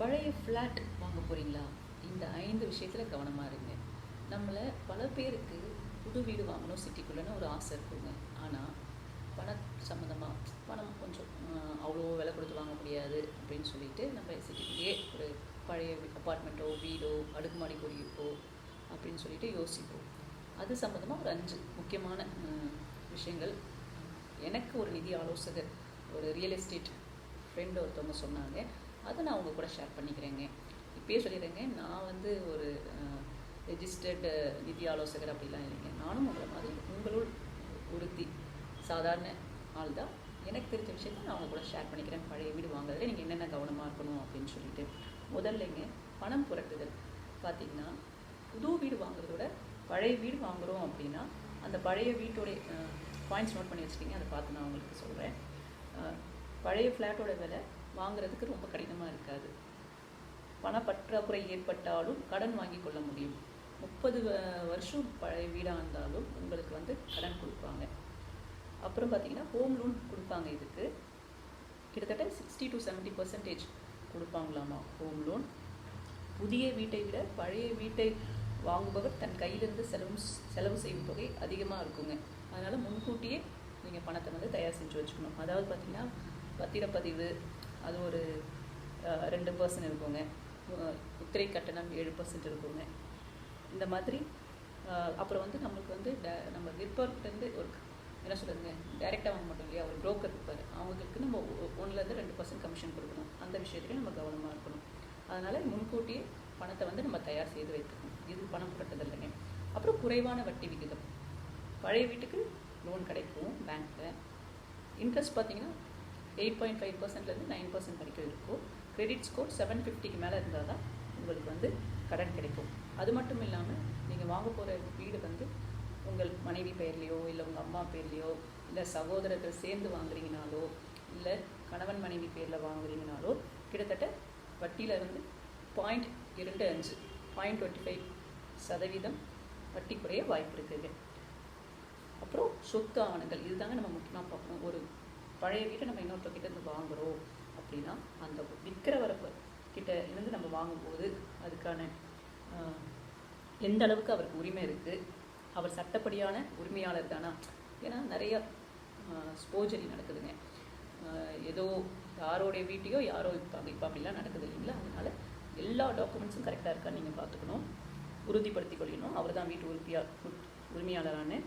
பழைய ஃப்ளாட் வாங்க போகிறீங்களா இந்த ஐந்து விஷயத்தில் கவனமாக இருங்க. நம்மளை பல பேருக்கு புது வீடு வாங்கணும் சிட்டிக்குள்ளேன்னு ஒரு ஆசை இருக்குங்க. ஆனால் பண சம்மந்தமாக பணம் கொஞ்சம் அவ்வளோ விலை கொடுத்து வாங்க முடியாது அப்படின்னு சொல்லிட்டு நம்ம சிட்டிக்குள்ளேயே ஒரு பழைய அப்பார்ட்மெண்ட்டோ வீடோ அடுக்குமாடி குடியிருப்போ அப்படின்னு சொல்லிட்டு யோசிப்போம். அது சம்மந்தமாக ஒரு அஞ்சு முக்கியமான விஷயங்கள். எனக்கு ஒரு நிதி ஆலோசகர் ஒரு ரியல் எஸ்டேட் ஃப்ரெண்டு ஒருத்தவங்க சொன்னாங்க. அதை நான் உங்கள் கூட ஷேர் பண்ணிக்கிறேங்க. இப்பயே சொல்லிடுறேங்க நான் வந்து ஒரு ரெஜிஸ்டர்டு நிதி ஆலோசகர் அப்படிலாம் இல்லைங்க. நானும் உங்களை மாதிரி உங்களுள் ஒருத்தி சாதாரண ஆள் தான். எனக்கு தெரிஞ்ச விஷயத்தை நான் உங்க கூட ஷேர் பண்ணிக்கிறேன். பழைய வீடு வாங்குறதுல நீங்கள் என்னென்ன கவனமாக இருக்கணும் அப்படின்னு சொல்லிட்டு. முதல்லங்க பணம் புரட்டுதல். பார்த்தீங்கன்னா புது வீடு வாங்குறதோட பழைய வீடு வாங்குகிறோம் அப்படின்னா அந்த பழைய வீட்டோடைய பாயிண்ட்ஸ் நோட் பண்ணி வச்சுக்கிங்க அதை பார்த்து நான் உங்களுக்கு சொல்கிறேன் பழைய ஃப்ளாட்டோட விலை வாங்குறதுக்கு ரொம்ப கடினமாக இருக்காது. பணப்பற்றாக்குறை ஏற்பட்டாலும் கடன் வாங்கி கொள்ள முடியும். முப்பது வருஷம் பழைய வீடாக இருந்தாலும் உங்களுக்கு வந்து கடன் கொடுப்பாங்க. அப்புறம் பார்த்தீங்கன்னா ஹோம் லோன் கொடுப்பாங்க இதுக்கு. கிட்டத்தட்ட சிக்ஸ்டி டு செவன்ட்டி பர்சன்டேஜ் கொடுப்பாங்களாமா ஹோம் லோன் புதிய வீட்டை விட பழைய வீட்டை வாங்குபவர் தன் கையிலிருந்து செலவு செலவு செய்யும் தொகை அதிகமாக இருக்குங்க. அதனால் முன்கூட்டியே நீங்கள் பணத்தை வந்து தயார் செஞ்சு வச்சுக்கணும். அதாவது பார்த்திங்கன்னா பத்திரப்பதிவு அது ஒரு ரெண்டு பர்சன்ட் இருக்குங்க. அஹ், முத்திரை கட்டணம் ஏழு பர்சன்ட் இருக்குங்க. இந்த மாதிரி அப்புறம் வந்து நம்மளுக்கு வந்து ட- நம்ம விற்பர்கிட்டருந்து ஒரு என்ன சொல்கிறதுங்க டைரெக்டாக வாங்க மாட்டோம் இல்லையா? ஒரு புரோக்கர் இருப்பார். அவங்களுக்கு நம்ம ஒ- ரெண்டு பர்சன்ட் கமிஷன் கொடுக்கணும். அந்த விஷயத்துலையும் நம்ம கவனமாக இருக்கணும். அதனால் முன்கூட்டியே பணத்தை வந்து நம்ம தயார் செய்து வைத்துக்கணும் இது பணம் புரட்டுதல் இல்லைங்க. அப்புறம் குறைவான வட்டி விகிதம். பழைய வீட்டுக்கு லோன் கிடைக்கும் பேங்க்கில் இன்ட்ரெஸ்ட் பார்த்தீங்கன்னா எயிட் பாயிண்ட் ஃபைவ் பர்சன்ட்லேருந்து நைன் பர்சன்ட் வரைக்கும் இருக்கும். கிரெடிட் ஸ்கோர் செவன் ஃபிஃப்டிக்கு மேலே இருந்தால் தான் உங்களுக்கு வந்து கடன் கிடைக்கும். அது மட்டும் இல்லாமல் நீங்கள் வாங்க போகிற வீடு வந்து உங்கள் மனைவி பேர்லேயோ இல்லை உங்கள் அம்மா பேர்லேயோ இல்லை சகோதரர்கள் சேர்ந்து வாங்குறீங்கனாலோ இல்லை கணவன் மனைவி பேரில் வாங்குறீங்கனாலோ கிட்டத்தட்ட வட்டியில் வந்து பாயிண்ட் இரண்டு அஞ்சு பாயிண்ட் டுவெண்ட்டி ஃபைவ் சதவீதம் வட்டி குறைய வாய்ப்பு இருக்குது அப்புறம் சொத்து ஆவணங்கள் இதுதாங்க நம்ம முக்கியமாக பார்க்கணும். ஒரு பழைய வீட்டை நம்ம இன்னொருத்தர் இருந்து வாங்குறோம் அப்படின்னா அந்த விற்கிறவரை கிட்ட இருந்து நம்ம வாங்கும்போது அதுக்கான எந்த அளவுக்கு அவருக்கு உரிமை இருக்குது அவர் சட்டப்படியான உரிமையாளர் தானா? ஏன்னா நிறைய ஸ்போஜரி நடக்குதுங்க. ஏதோ யாரோடைய வீட்டையோ யாரோ இப்போ இப்போ அப்படிலாம் நடக்குது இல்லைங்களா? அதனால் எல்லா டாக்குமெண்ட்ஸும் கரெக்டாக இருக்கான்னு நீங்கள் பார்த்துக்கணும். உறுதிப்படுத்திக் கொள்ளணும். அவர் தான் வீட்டு உறுப்பியா உரிமையாளரான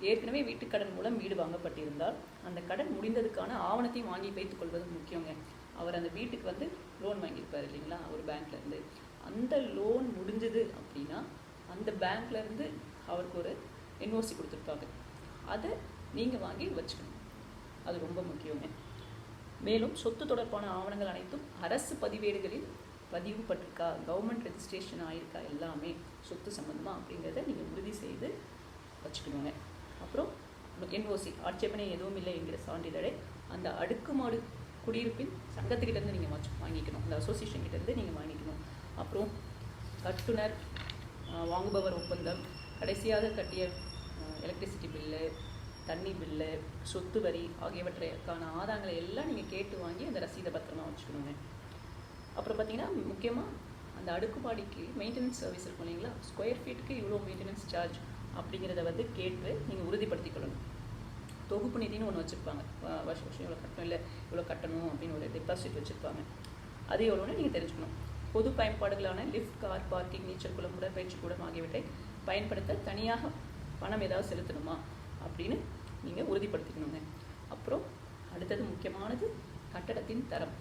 ஏற்கனவே வீட்டுக்கடன் மூலம் வீடு வாங்கப்பட்டிருந்தால் அந்த கடன் முடிந்ததுக்கான ஆவணத்தையும் வாங்கி வைத்துக் கொள்வது முக்கியங்க. அவர் அந்த வீட்டுக்கு வந்து லோன் வாங்கியிருப்பார் இல்லைங்களா? ஒரு பேங்க்ல இருந்து அந்த லோன் முடிஞ்சது அப்படின்னா அந்த பேங்க்ல இருந்து அவருக்கு ஒரு என்ஓசி கொடுத்துருப்பாங்க. அதை நீங்கள் வாங்கி வச்சுக்கணும். அது ரொம்ப முக்கியங்க. மேலும் சொத்து தொடர்பான ஆவணங்கள் அனைத்தும் அரசு பதிவேடுகளில் பதிவு பட்டிருக்கா கவர்மெண்ட் ரெஜிஸ்ட்ரேஷன் ஆயிருக்கா? எல்லாமே சொத்து சம்மந்தமாக அப்படிங்கிறத நீங்கள் உறுதி செய்து வச்சுக்கணுங்க. அப்புறம் என்ஓசி ஆட்சேபனை எதுவும் இல்லை என்கிற சான்றிதழை அந்த அடுக்குமாடு குடியிருப்பின் சங்கத்துக்கிட்டேருந்து நீங்கள் வச்சு வாங்கிக்கணும். அந்த அசோசியேஷன் கிட்டேருந்து நீங்கள் வாங்கிக்கணும். அப்புறம் கட்டுனர் வாங்குபவர் ஒப்பந்தம் கடைசியாக கட்டிய எலக்ட்ரிசிட்டி பில்லு தண்ணி பில்லு சொத்து வரி ஆகியவற்றைக்கான ஆதாரங்களை எல்லாம் நீங்கள் கேட்டு வாங்கி அந்த ரசீதை பத்திரமா வச்சுக்கணுங்க. அப்புறம் பார்த்தீங்கன்னா முக்கியமாக அந்த அடுக்குமாடிக்கு மெயின்டெனன்ஸ் சர்வீஸ் இருக்கும் இல்லைங்களா? ஸ்கொயர் ஃபீட்டுக்கு இவ்வளோ மெயின்டெனன்ஸ் சார்ஜ் அப்படிங்கிறத வந்து கேட்டு நீங்கள் உறுதிப்படுத்திக்கொள்ளணும். தொகுப்பு நிதின்னு ஒன்று வச்சுருப்பாங்க. வருஷம் வருஷம் இவ்வளோ கட்டணும் இல்லை இவ்வளோ கட்டணும் அப்படின்னு ஒரு டெபாசிட் வச்சுருப்பாங்க. அது எவ்வளோன்னு நீங்கள் தெரிஞ்சுக்கணும். பொது பயன்பாடுகளான லிஃப்ட் கார் பார்க்கிங் நீச்சல் குளம் உடற்பயிற்சி கூடம் ஆகியவற்றை பயன்படுத்த தனியாக பணம் ஏதாவது செலுத்தணுமா அப்படின்னு நீங்கள் உறுதிப்படுத்திக்கணுங்க. அப்புறம் அடுத்தது முக்கியமானது கட்டடத்தின் தரம்.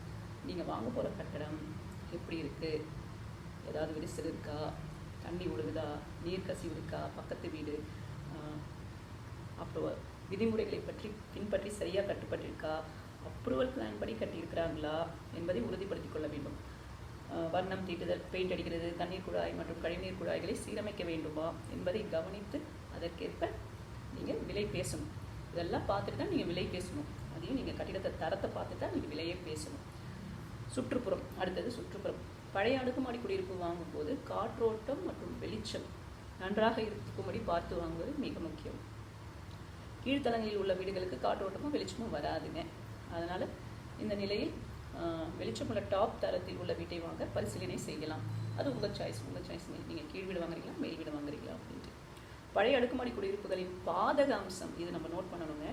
நீங்கள் வாங்க போகிற கட்டடம் எப்படி இருக்குது ஏதாவது விரிசல் இருக்கா? தண்ணி ஒழுகுதா நீர் கசிவு இருக்கா? பக்கத்து வீடு அப்புறம் விதிமுறைகளை பற்றி பின்பற்றி சரியாக கட்டுப்பட்டிருக்கா? அப்ரூவல் பிளான் படி கட்டியிருக்கிறாங்களா என்பதை உறுதிப்படுத்திக் கொள்ள வேண்டும். வர்ணம் தீட்டுதல் பெயிண்ட் அடிக்கிறது தண்ணீர் குழாய் மற்றும் கழிநீர் குழாய்களை சீரமைக்க வேண்டுமா என்பதை கவனித்து அதற்கேற்ப நீங்கள் விலை பேசணும். இதெல்லாம் பார்த்துட்டு தான் நீங்கள் விலை பேசணும். அதையும் நீங்கள் கட்டிடத்தை தரத்தை பார்த்துட்டு தான் நீங்கள் விலையே பேசணும். சுற்றுப்புறம். அடுத்தது சுற்றுப்புறம். பழைய அடுக்குமாடி குடியிருப்பு வாங்கும்போது காற்றோட்டம் மற்றும் வெளிச்சம் நன்றாக இருக்கும்படி பார்த்து வாங்குவது மிக முக்கியம். கீழ்த்தலங்களில் உள்ள வீடுகளுக்கு காற்றோட்டமும் வெளிச்சமும் வராதுங்க. அதனால் இந்த நிலையில் வெளிச்சமுள்ள டாப் தரத்தில் உள்ள வீட்டை வாங்க பரிசீலனை செய்யலாம். அது உங்கள் சாய்ஸ் உங்கள் சாய்ஸ் நீங்கள் கீழ் வீடு வாங்குறீங்களா மேல் வீடு வாங்குறீங்களா அப்படின்ட்டு. பழைய அடுக்குமாடி குடியிருப்புகளின் பாதக அம்சம் இது நம்ம நோட் பண்ணணுங்க.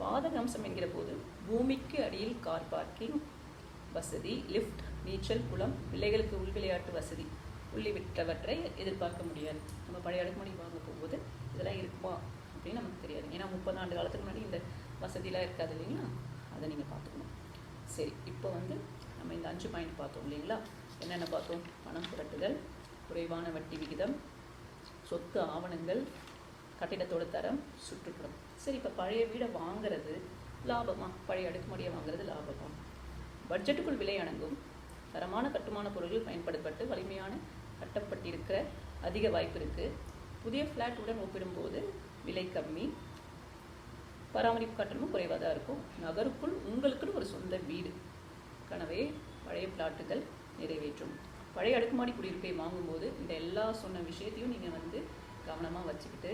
பாதக அம்சம் என்கிற போது பூமிக்கு அடியில் கார் பார்க்கிங் வசதி லிஃப்ட் நீச்சல் குளம் பிள்ளைகளுக்கு உள் விளையாட்டு வசதி உள்ளிவிட்டவற்றை எதிர்பார்க்க முடியாது. நம்ம பழைய அடுக்குமணி வாங்க போகும்போது இதெல்லாம் இருக்குமா அப்படின்னு நமக்கு தெரியாது. ஏன்னா முப்பது ஆண்டு காலத்துக்கு முன்னாடி இந்த வசதிலாம் இருக்காது இல்லைங்களா? அதை நீங்கள் பார்த்துக்கணும். சரி இப்போ வந்து நம்ம இந்த அஞ்சு பாயிண்ட் பார்த்தோம் இல்லைங்களா? என்னென்ன பார்த்தோம்? பணம் புரட்டுதல் குறைவான வட்டி விகிதம் சொத்து ஆவணங்கள் கட்டிடத்தோட தரம் சுற்றுப்புறம். சரி இப்போ பழைய வீடை வாங்குறது லாபமா? பழைய அடுக்குமுறையை வாங்குறது லாபமா? பட்ஜெட்டுக்குள் விலை அடங்கும். தரமான கட்டுமான பொருட்கள் பயன்படுத்தப்பட்டு வலிமையான கட்டப்பட்டிருக்கிற அதிக வாய்ப்பு இருக்குது புதிய ஃப்ளாட்டுடன் ஒப்பிடும்போது விலை கம்மி. பராமரிப்பு கட்டணமும் குறைவாக தான் இருக்கும். நகருக்குள் உங்களுக்குன்னு ஒரு சொந்த வீடு. கனவே பழைய பிளாட்டுகள் நிறைவேற்றும். பழைய அடுக்குமாடி குடியிருப்பை வாங்கும்போது இந்த எல்லா சொன்ன விஷயத்தையும் நீங்கள் வந்து கவனமாக வச்சுக்கிட்டு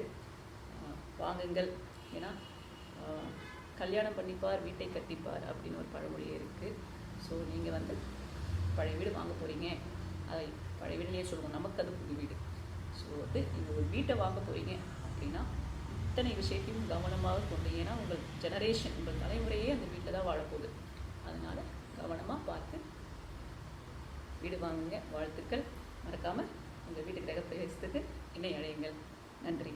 வாங்குங்கள். ஏன்னா கல்யாணம் பண்ணிப்பார் வீட்டை கட்டிப்பார் அப்படின்னு ஒரு பழமொழியே இருக்குது ஸோ நீங்கள் வந்து பழைய வீடு வாங்க போகிறீங்க அதை பழைய வீடுலேயே சொல்லுவோம். நமக்கு அது புது வீடு. ஸோ வந்து நீங்கள் ஒரு வீட்டை வாங்க போகிறீங்க அப்படின்னா இத்தனை விஷயத்தையும் கவனமாக கொண்டு ஏன்னா உங்கள் ஜெனரேஷன் உங்கள் தலைமுறையே அந்த வீட்டில் தான் வாழப்போகுது அதனால் கவனமாக பார்த்து வீடு வாங்குங்க. வாழ்த்துக்கள். மறக்காமல் உங்கள் வீட்டு கிரக பிரவேசத்துக்கு என்னை அழையுங்கள் நன்றி.